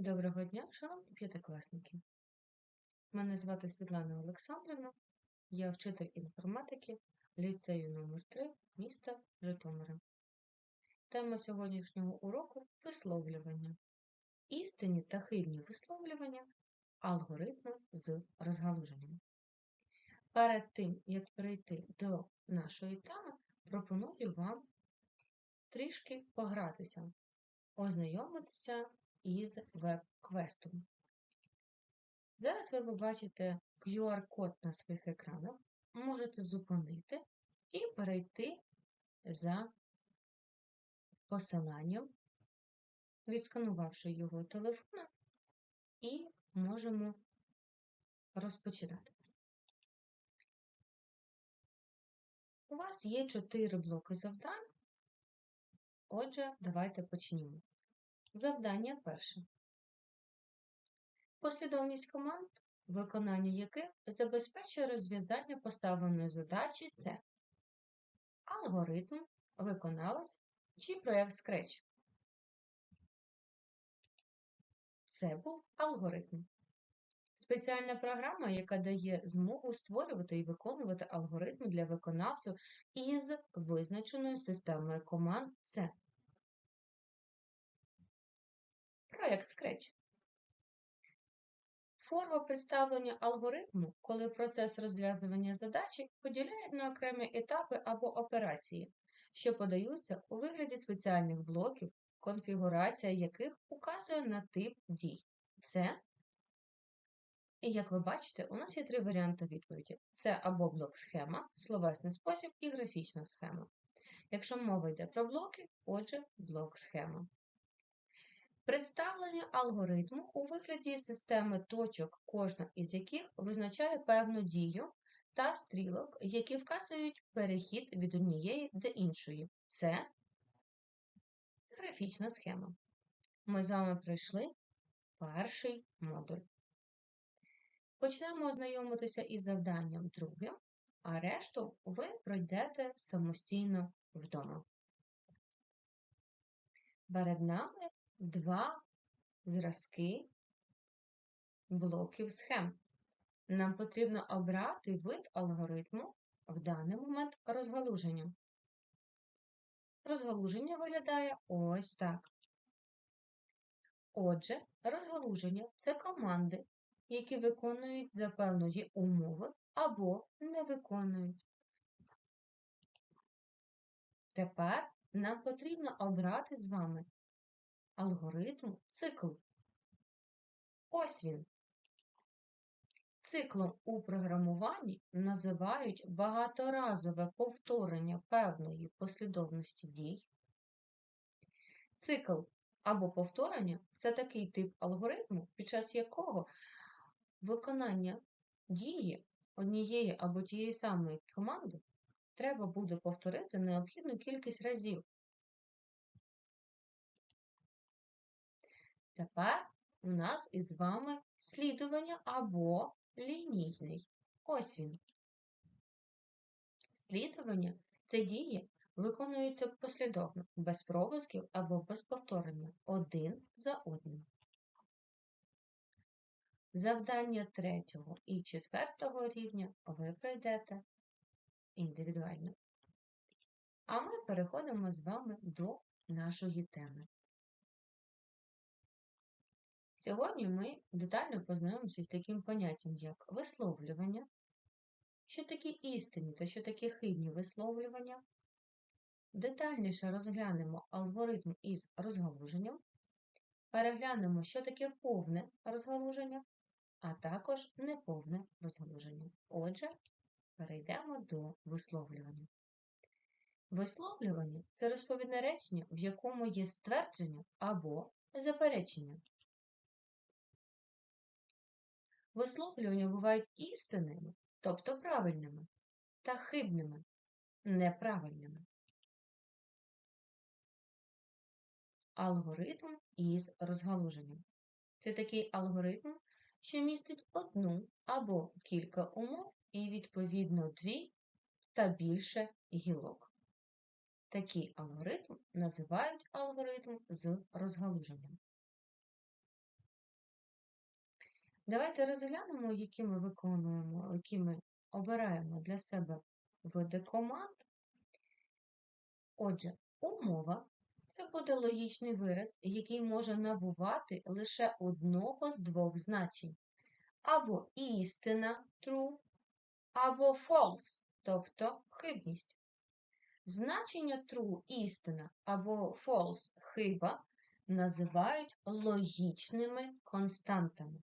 Доброго дня, шановні п'ятикласники. Мене звати Світлана Олександрівна, я вчитель інформатики ліцею номер 3 міста Житомира. Тема сьогоднішнього уроку висловлювання. Істинні та хибні висловлювання алгоритми з розгалуженням. Перед тим, як перейти до нашої теми, пропоную вам трішки погратися, ознайомитися із веб-квестом. Зараз ви побачите QR-код на своїх екранах, можете зупинити і перейти за посиланням, відсканувавши його телефона, і можемо розпочинати. У вас є чотири блоки завдань. Отже, давайте почнімо. Завдання перше. Послідовність команд, виконання яких забезпечує розв'язання поставленої задачі це алгоритм, виконавець чи проєкт Scratch. Це був алгоритм. Спеціальна програма, яка дає змогу створювати і виконувати алгоритми для виконавців із визначеною системою команд це проєкт Scratch. Форма представлення алгоритму, коли процес розв'язування задачі поділяють на окремі етапи або операції, що подаються у вигляді спеціальних блоків, конфігурація яких указує на тип дій. Це, і як ви бачите, у нас є три варіанти відповіді: це або блок-схема, словесний спосіб і графічна схема. Якщо мова йде про блоки, отже, блок-схема. Представлення алгоритму у вигляді системи точок, кожна із яких визначає певну дію та стрілок, які вказують перехід від однієї до іншої. Це графічна схема. Ми з вами пройшли перший модуль. Почнемо ознайомитися із завданням другим, а решту ви пройдете самостійно вдома. Перед нами два зразки блоків схем. Нам потрібно обрати вид алгоритму в даний момент розгалуження. Розгалуження виглядає ось так. Отже, розгалуження це команди, які виконують за певної умови або не виконують. Тепер нам потрібно обрати з вами алгоритм цикл. Ось він. Циклом у програмуванні називають багаторазове повторення певної послідовності дій. Цикл або повторення це такий тип алгоритму, під час якого виконання дії однієї або тієї самої команди треба буде повторити необхідну кількість разів. Тепер у нас із вами слідування або лінійний. Ось він. Слідування це дії виконуються послідовно, без пропусків або без повторення, один за одним. Завдання третього і четвертого рівня ви пройдете індивідуально. А ми переходимо з вами до нашої теми. Сьогодні ми детально познайомимося з таким поняттям, як висловлювання, що такі істинні та що такі хибні висловлювання. Детальніше розглянемо алгоритм із розгалуженням, переглянемо, що таке повне розгалуження, а також неповне розгалуження. Отже, перейдемо до висловлювання. Висловлювання це розповідне речення, в якому є ствердження або заперечення. Висловлювання бувають істинними, тобто правильними, та хибними, неправильними. Алгоритм із розгалуженням. Це такий алгоритм, що містить одну або кілька умов і, відповідно, дві та більше гілок. Такий алгоритм називають алгоритм з розгалуженням. Давайте розглянемо, які ми виконуємо, які ми обираємо для себе види команд. Отже, умова це буде логічний вираз, який може набувати лише одного з двох значень. Або істина true, або false, тобто хибність. Значення true істина або false хиба називають логічними константами.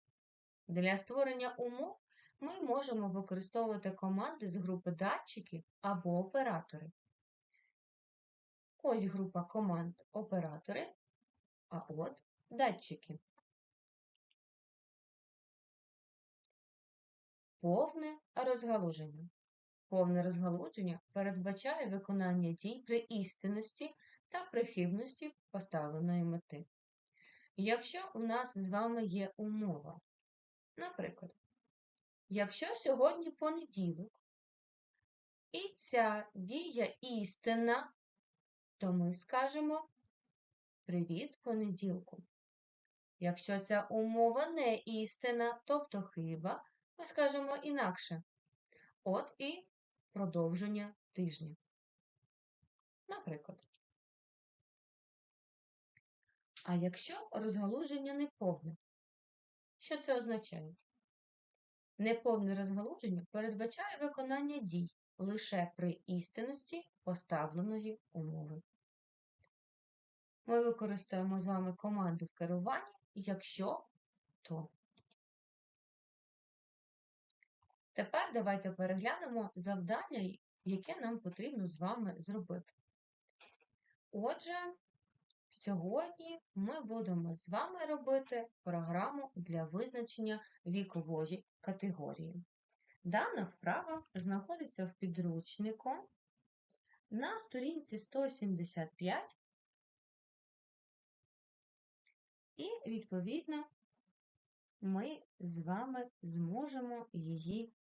Для створення умов ми можемо використовувати команди з групи датчиків або оператори. Ось група команд оператори, а от датчики. Повне розгалуження. Повне розгалуження передбачає виконання дій при істинності та прихибності поставленої мети. Якщо у нас з вами є умова, наприклад, якщо сьогодні понеділок і ця дія істина, то ми скажемо Привіт понеділку. Якщо ця умова не істина, тобто хиба, ми скажемо інакше. От і продовження тижня. Наприклад. А якщо розгалуження неповне, що це означає? Неповне розгалуження передбачає виконання дій лише при істинності поставленої умови. Ми використаємо з вами команду в керуванні, якщо то. Тепер давайте переглянемо завдання, яке нам потрібно з вами зробити. Отже, сьогодні ми будемо з вами робити програму для визначення вікової категорії. Дана вправа знаходиться в підручнику на сторінці 175 і, відповідно, ми з вами зможемо її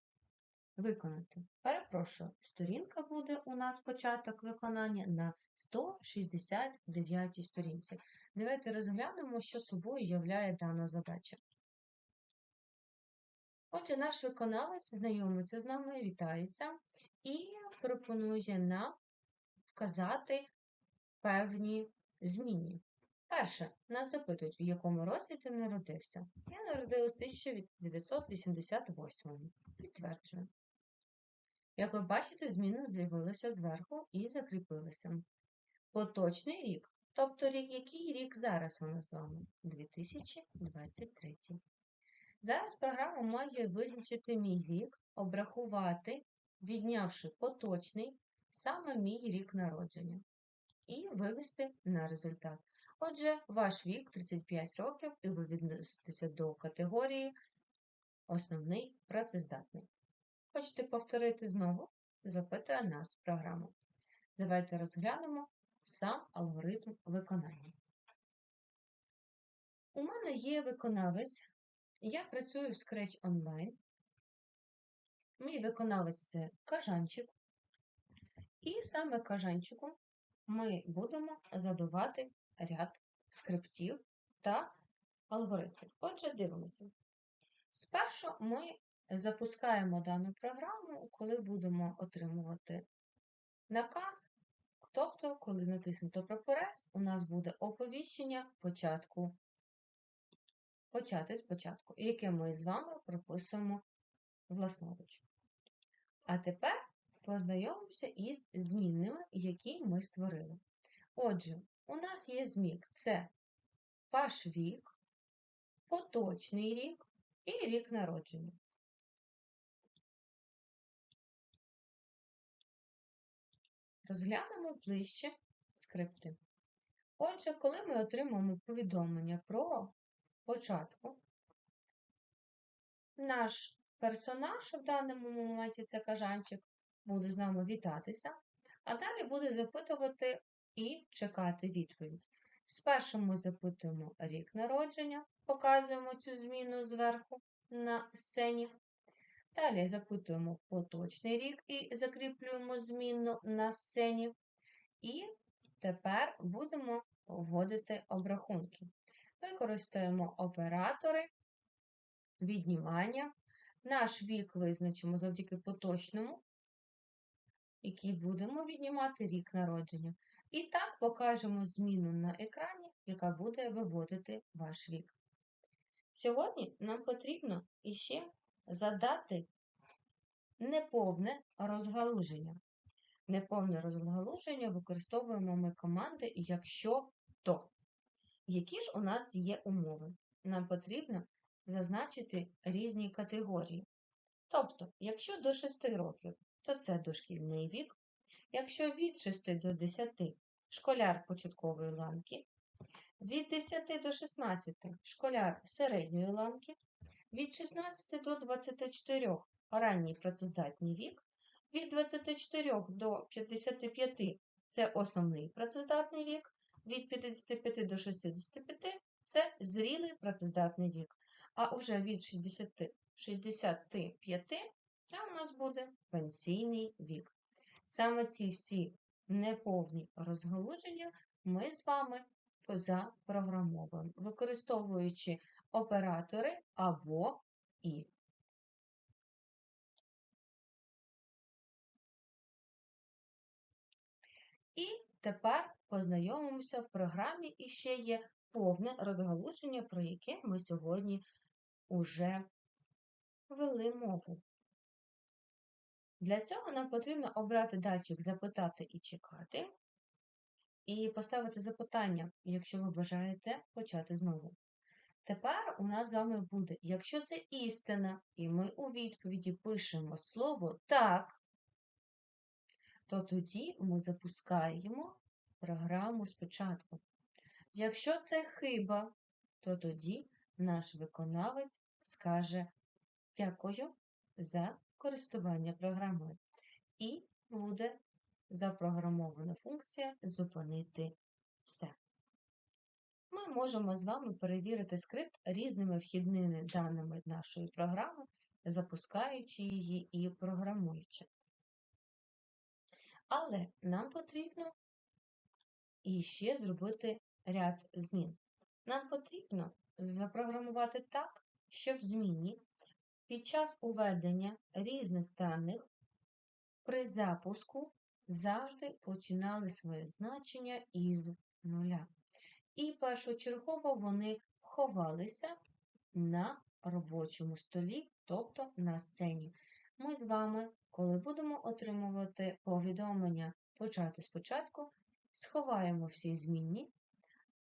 виконати. Перепрошую, сторінка буде у нас початок виконання на 169 сторінці. Давайте розглянемо, що собою являє дана задача. Отже, наш виконавець знайомиться з нами, вітається і пропонує нам вказати певні зміни. Перше, нас запитують, в якому році ти народився. Я народилась 1988 Підтверджую. Як ви бачите, зміни з'явилися зверху і закріпилися. Поточний рік, тобто рік, який рік зараз у нас з вами? 2023. Зараз програма має визначити мій вік, обрахувати, віднявши поточний, саме мій рік народження, і вивести на результат. Отже, ваш вік 35 років, і ви відноситеся до категорії основний працездатний. Хочете повторити знову? Запитує нас програма. Давайте розглянемо сам алгоритм виконання. У мене є виконавець, я працюю в Scratch Online. Мій виконавець це кажанчик. І саме кажанчику ми будемо задавати ряд скриптів та алгоритмів. Отже, дивимося. Спершу ми запускаємо дану програму, коли будемо отримувати наказ, тобто, коли натиснуто прапорець, у нас буде оповіщення початку, почати спочатку, яке ми з вами прописуємо власноруч. А тепер познайомимося із змінними, які ми створили. Отже, у нас є змік це ваш вік, поточний рік і рік народження. Розглянемо ближче скрипти. Отже, коли ми отримаємо повідомлення про початку, наш персонаж в даному моменті це кажанчик, буде з нами вітатися, а далі буде запитувати і чекати відповідь. Спершу ми запитуємо рік народження, показуємо цю зміну зверху на сцені. Далі запитуємо поточний рік і закріплюємо зміну на сцені. І тепер будемо вводити обрахунки. Використаємо оператори віднімання. Наш вік визначимо завдяки поточному, який будемо віднімати рік народження. І так покажемо зміну на екрані, яка буде виводити ваш вік. Сьогодні нам потрібно іще задати неповне розгалуження. Неповне розгалуження використовуємо ми команди якщо то. Які ж у нас є умови? Нам потрібно зазначити різні категорії. Тобто, якщо до 6 років, то це дошкільний вік, якщо від 6 до 10 школяр початкової ланки, від 10 до 16 школяр середньої ланки, від 16 до 24 ранній працездатний вік, від 24 до 55 це основний працездатний вік, від 55 до 65 це зрілий працездатний вік. А уже від 60, 65 це у нас буде пенсійний вік. Саме ці всі неповні розгалуження ми з вами запрограмовуємо, використовуючи оператори або і. І тепер познайомимося в програмі і ще є повне розгалуження, про яке ми сьогодні уже вели мову. Для цього нам потрібно обрати датчик Запитати і чекати, і поставити запитання, якщо ви бажаєте почати знову. Тепер у нас з вами буде, якщо це істина, і ми у відповіді пишемо слово так, то тоді ми запускаємо програму спочатку. Якщо це хиба, то тоді наш виконавець скаже Дякую за користування програмою. І буде запрограмована функція зупинити все. Ми можемо з вами перевірити скрипт різними вхідними даними нашої програми, запускаючи її і програмуючи. Але нам потрібно іще зробити ряд змін. Нам потрібно запрограмувати так, щоб зміні під час уведення різних даних при запуску завжди починали своє значення із нуля. І першочергово вони ховалися на робочому столі, тобто на сцені. Ми з вами, коли будемо отримувати повідомлення почати спочатку, сховаємо всі змінні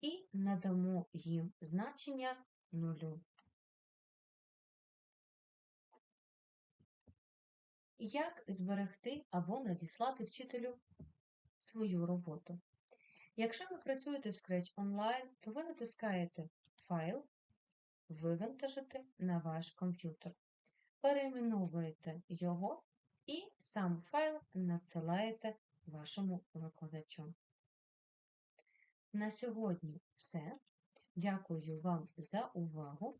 і надамо їм значення нулю. Як зберегти або надіслати вчителю свою роботу? Якщо ви працюєте в Scratch Online, то ви натискаєте Файл, Вивантажити на ваш комп'ютер. Перейменовуєте його і сам файл надсилаєте вашому викладачу. На сьогодні все. Дякую вам за увагу.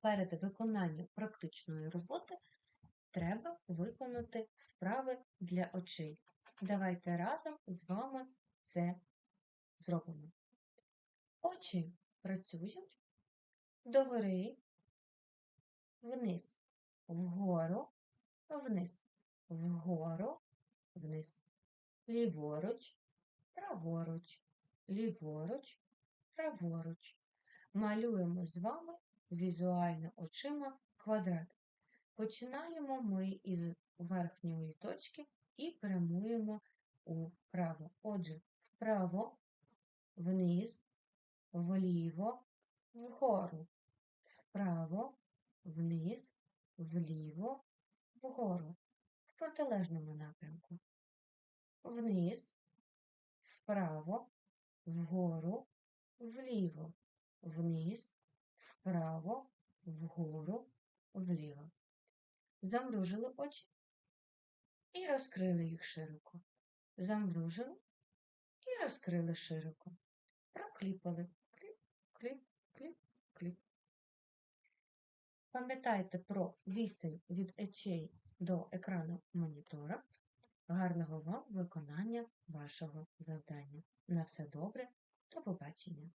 Перед виконанням практичної роботи треба виконати вправи для очей. Давайте разом з вами це зробимо. Очі працюють догори, вниз, вгору, вниз, вгору, вниз, ліворуч, праворуч, ліворуч, праворуч. Малюємо з вами візуально очима квадрат. Починаємо ми із верхньої точки і прямуємо вправо. Отже, вправо, вниз, вліво, вгору, вправо, вниз, вліво, вгору, в протилежному напрямку. Вниз, вправо, вгору, вліво, вниз, вправо, вгору, вліво. Замружили очі і розкрили їх широко. Замружили розкрили широко. Прокліпали. Кліп, кліп, кліп, кліп. Пам'ятайте про вісень від очей до екрану монітора. Гарного вам виконання вашого завдання. На все добре, до побачення!